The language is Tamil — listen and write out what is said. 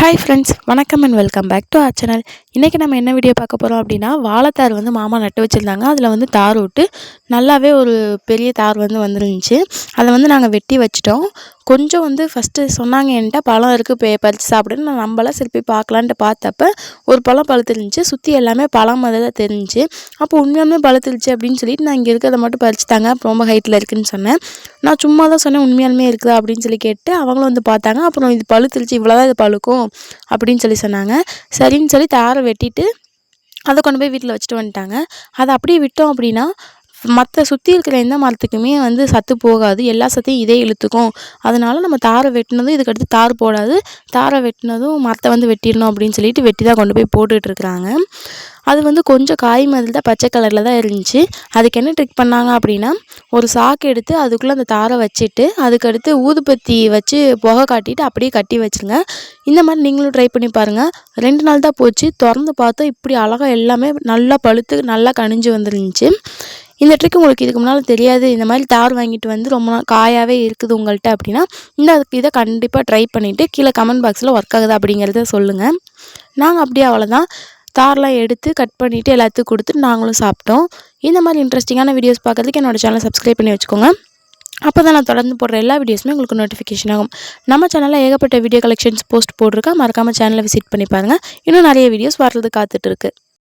ஹாய் ஃப்ரெண்ட்ஸ் வணக்கம் and welcome back to our channel இன்றைக்கி நம்ம என்ன வீடியோ பார்க்க போகிறோம் அப்படின்னா வாழைத்தார் வந்து மாமா நட்டு வச்சுருந்தாங்க. அதில் வந்து தார் விட்டு நல்லாவே ஒரு பெரிய தார் வந்து வந்துருந்துச்சு. அதை வந்து நாங்கள் வெட்டி வச்சிட்டோம். கொஞ்சம் வந்து ஃபஸ்ட்டு சொன்னாங்க என்கிட்ட பழம் இருக்குது பே பறித்து சாப்பிடுன்னு. நான் நம்மளாம் சரி போய் பார்க்கலான்ட்டு பார்த்தப்ப ஒரு பழம் பழுத்துருந்துச்சு. சுற்றி எல்லாமே பழம் மாதிரி தான் தெரிஞ்சுச்சு. அப்போ உண்மையாலுமே பழுத்துருச்சு அப்படின்னு சொல்லிட்டு நான் இங்கே இருக்கிறத மட்டும் பறிச்சுட்டாங்க. ரொம்ப ஹைட்டில் இருக்குதுன்னு சொன்னேன். நான் சும்மா தான் சொன்னேன் உண்மையாலுமே இருக்குதா? அப்படின்னு சொல்லி கேட்டு அவங்களும் வந்து பார்த்தாங்க. அப்புறம் இது பழுத்துருச்சு இவ்வளோதான் இது பழுக்கும் அப்படின்னு சொல்லி சொன்னாங்க. சரின்னு சொல்லி தாரை வெட்டிட்டு அதை கொண்டு போய் வீட்டில் வச்சுட்டு வந்துட்டாங்க. அதை அப்படியே விட்டோம் அப்படின்னா மற்ற சுற்றி இருக்கிற எந்த மரத்துக்குமே வந்து சத்து போகாது. எல்லா சத்தையும் இதே இழுத்துக்கும். அதனால் நம்ம தாரை வெட்டினதும் இதுக்கடுத்து தார் போடாது. தாரை வெட்டினதும் மரத்தை வந்து வெட்டிடணும் அப்படின்னு சொல்லிட்டு வெட்டி தான் கொண்டு போய் போட்டுட்ருக்குறாங்க அது வந்து கொஞ்சம் காய் மாதிரி தான் பச்சை கலரில் தான் இருந்துச்சு. அதுக்கு என்ன ட்ரிக் பண்ணாங்க அப்படின்னா ஒரு சாக்கு எடுத்து அதுக்குள்ளே அந்த தாரை வச்சுட்டு அதுக்கடுத்து ஊதுபத்தி வச்சு புகை காட்டிட்டு அப்படியே கட்டி வச்சுருங்க. இந்த மாதிரி நீங்களும் ட்ரை பண்ணி பாருங்கள் ரெண்டு நாள் தான் போச்சு. திறந்து பார்த்தா இப்படி அழகாக எல்லாமே நல்லா பழுத்து நல்லா கனிஞ்சு வந்துருந்துச்சு. இந்த ட்ரிக் உங்களுக்கு இதுக்கு முன்னால் தெரியாது. இந்த மாதிரி தார் வாங்கிட்டு வந்து ரொம்ப நாள் காயாகவே இருக்குது உங்கள்கிட்ட அப்படின்னா இந்த இதை கண்டிப்பாக ட்ரை பண்ணிவிட்டு கீழே கமெண்ட் பாக்ஸில் ஒர்க் ஆகுது அப்படிங்கிறத சொல்லுங்கள் நாங்கள் அப்படியே அவ்வளோதான் தார்லாம் எடுத்து கட் பண்ணிவிட்டு எல்லாத்துக்கும் கொடுத்துட்டு நாங்களும் சாப்பிட்டோம். இந்த மாதிரி இன்ட்ரெஸ்டிங்கான வீடியோஸ் பார்க்குறதுக்கு என்னோடய சேனலை சப்ஸ்கிரைப் பண்ணி வச்சுக்கோங்க. அப்போ தான் நான் தொடர்ந்து போடுற எல்லா வீடியோஸுமே உங்களுக்கு நோட்டிஃபிகேஷன் ஆகும். நம்ம சேனலில் ஏகப்பட்ட வீடியோ கலெக்ஷன்ஸ் போஸ்ட் போட்டிருக்கேன் மறக்காமல் சேனலை விசிட் பண்ணி பாருங்கள் இன்னும் நிறைய வீடியோஸ் வர்றது காத்துட்ருக்கு